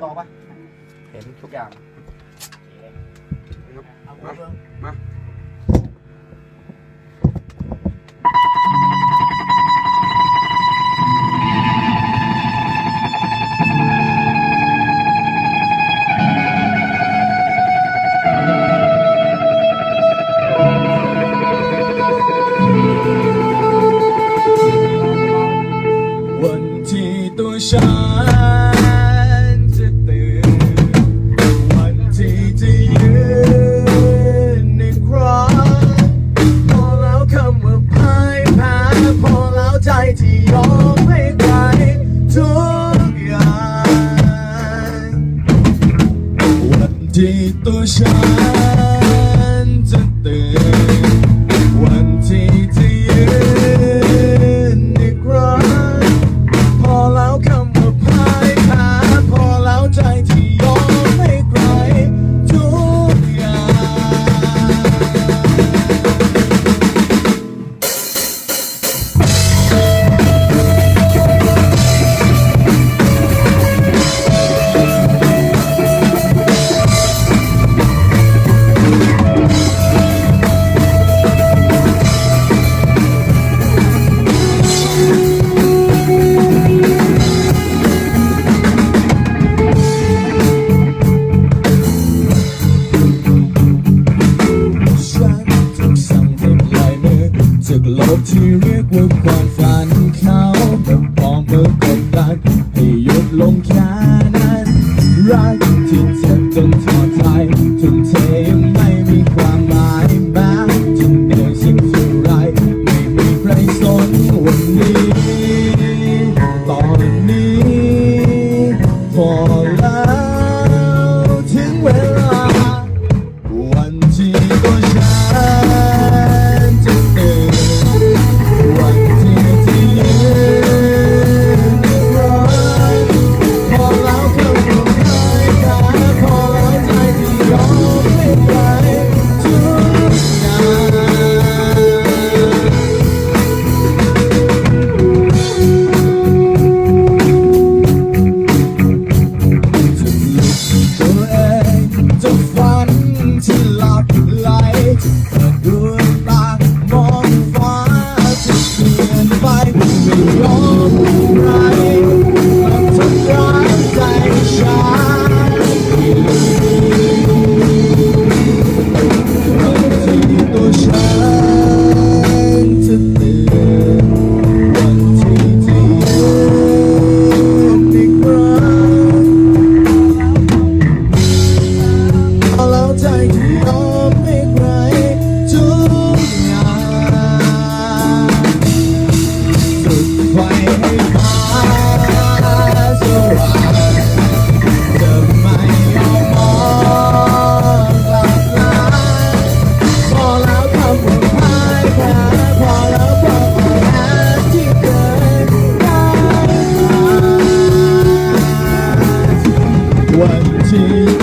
กองปะเห็นทุกอย่าง มา ใจที่ยอมให้ใครทุกอย่างวันที่ตัวฉัน ลบที่เรียกว่าความฝันเขาแต่พอเมื่อกดดันให้หยุดลงแค่นั้นรักที่เจ็จนทออใจจนแมเทยังไม่ Thank you. 谢